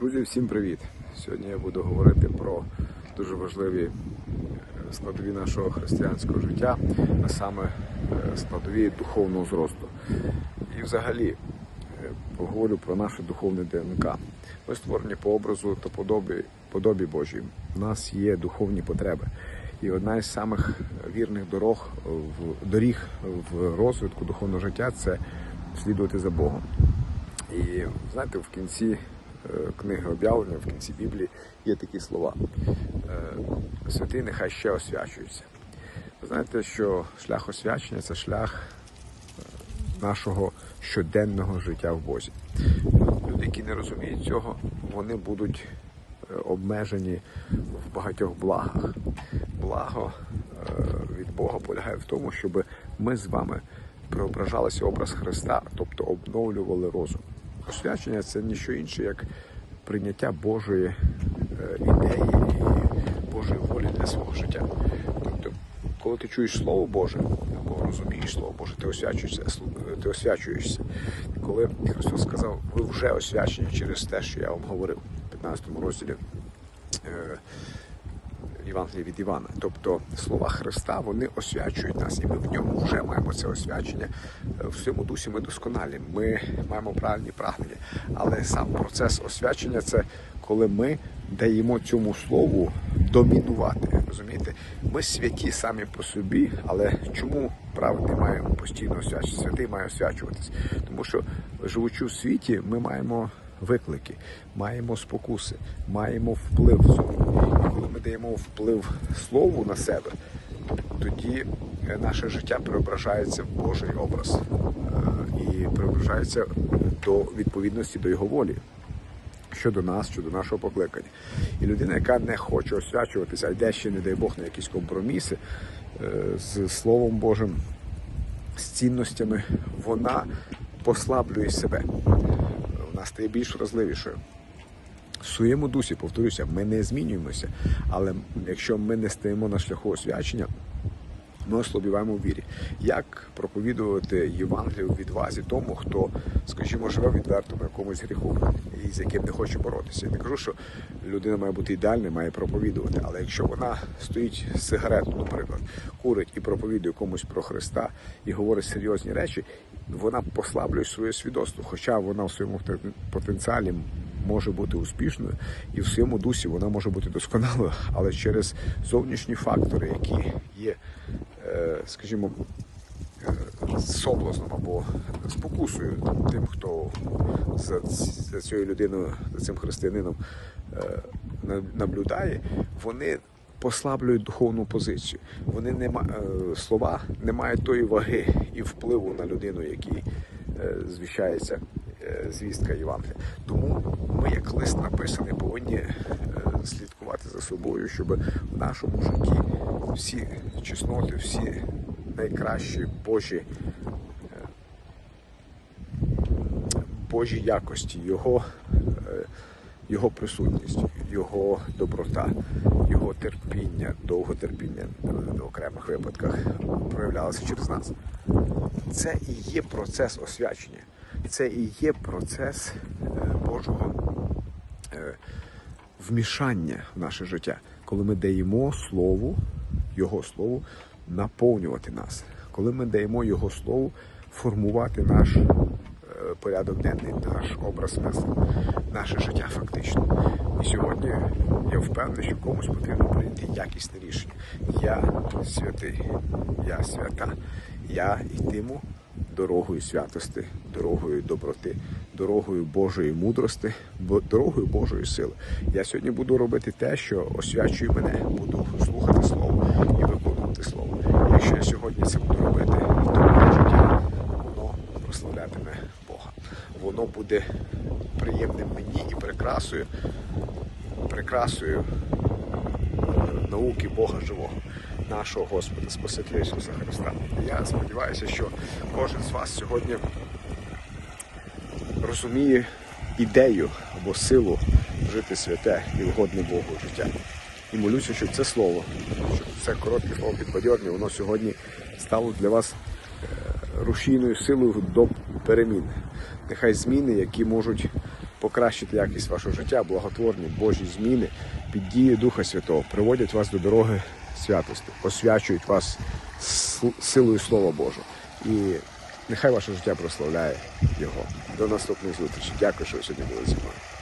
Друзі, всім привіт! Сьогодні я буду говорити про дуже важливі е, складові нашого християнського життя, а саме е, складові духовного зросту. І взагалі е, поговорю про наше духовне ДНК. Ми створені по образу та подобі, подобі Божій. У нас є духовні потреби. І одна із самих вірних дорог в доріг в розвитку духовного життя це слідувати за Богом. І знаєте, в кінці книги об'явлення, в кінці Біблії є такі слова: Е, святий нехай ще освячується. Ви знаєте, що шлях освячення це шлях е, нашого щоденного життя в Бозі. Люди, які не розуміють цього, вони будуть е, обмежені в багатьох благах. Благо е, від Бога полягає в тому, щоб ми з вами преображалися образ Христа, тобто обновлювали розум. Освячення це ніщо інше, як прийняття Божої е, ідеї і Божої волі для свого життя. Тобто, коли ти чуєш Слово Боже або розумієш Слово Боже, ти освячуєшся, ти освячуєшся. Коли Христос сказав, ви вже освячені через те, що я вам говорив в 15 розділі. Євангелія від Івана. Тобто слова Христа вони освячують нас, і ми в ньому вже маємо це освячення. Е, В своєму дусі ми досконалі. Ми маємо правильні прагнення. Але сам процес освячення це коли ми даємо цьому слову домінувати. Розумієте? Ми святі самі по собі, але чому праведний має постійно освячуватися? Святий має освячуватись? Тому що живучи в світі, ми маємо виклики, маємо спокуси, маємо вплив зовні. Коли ми даємо вплив слову на себе, тоді е, наше життя преображається в Божий образ е, і преображається до відповідності до його волі. Щодо нас, щодо нашого покликання. І людина, яка не хоче освячуватися, а йде ще, не дай Бог, на якісь компроміси е, з Словом Божим, з цінностями, вона послаблює себе. Вона стає більш вразливішою. Своєму дусі, повторюся, ми не змінюємося, але якщо ми не стоїмо на шляху освячення, ми ослабіваємо в вірі. Як проповідувати Євангелію в відвазі тому, хто, скажімо, живе відверто на якомусь гріху і з яким не хоче боротися? Я не кажу, що людина має бути ідеальною, має проповідувати, але якщо вона стоїть з сигарету, наприклад, курить і проповідує комусь про Христа і говорить серйозні речі, вона послаблює своє свідоцтво, хоча вона в своєму потенціалі може бути успішною, і в своєму дусі вона може бути досконалою, але через зовнішні фактори, які є, е, скажімо, е, соблазном або спокусою тим, хто за, за цією людиною, за цим християнином е, наблюдає, вони послаблюють духовну позицію. Вони не слова не мають тої ваги і впливу на людину, який звіщається звістка Євангелія. Тому ми, як лист написаний, повинні е, слідкувати за собою, щоб в нашому житті всі чесноти, всі найкращі Божі Божі якості, його, е, його присутність, його доброта, його терпіння, довготерпіння е, в окремих випадках проявлялося через нас. Це і є процес освячення, це і є процес е, Божого е, вмішання в наше життя, коли ми даємо слову, Його слову наповнювати нас, коли ми даємо Його слову формувати наш е, порядок денний, наш образ мислення, наше життя фактично. І сьогодні я впевнений, що комусь потрібно прийняти якісне рішення. Я святий, я свята, я йтиму дорогою святости, дорогою доброти, дорогою Божої мудрости, дорогою Божої сили. Я сьогодні буду робити те, що освячує мене, буду слухати слово і виконувати слово. Якщо я сьогодні це буду робити, то моє життя воно прославлятиме Бога. Воно буде приємним мені і прикрасою, прикрасою е, науки Бога живого, нашого Господа, Спасителя Ісуса Христа. Я сподіваюся, що кожен з вас сьогодні розуміє ідею або силу жити святе і угодне Богу життя. І молюся, щоб це слово, щоб це коротке слово підбадьорне, воно сьогодні стало для вас е, рушійною силою до перемін. Нехай зміни, які можуть покращити якість вашого життя, благотворні Божі зміни під дією Духа Святого приводять вас до дороги святості, освячують вас силою Слова Божого. І нехай ваше життя прославляє Його. До наступних зустрічей. Дякую, що ви сьогодні були зі мною.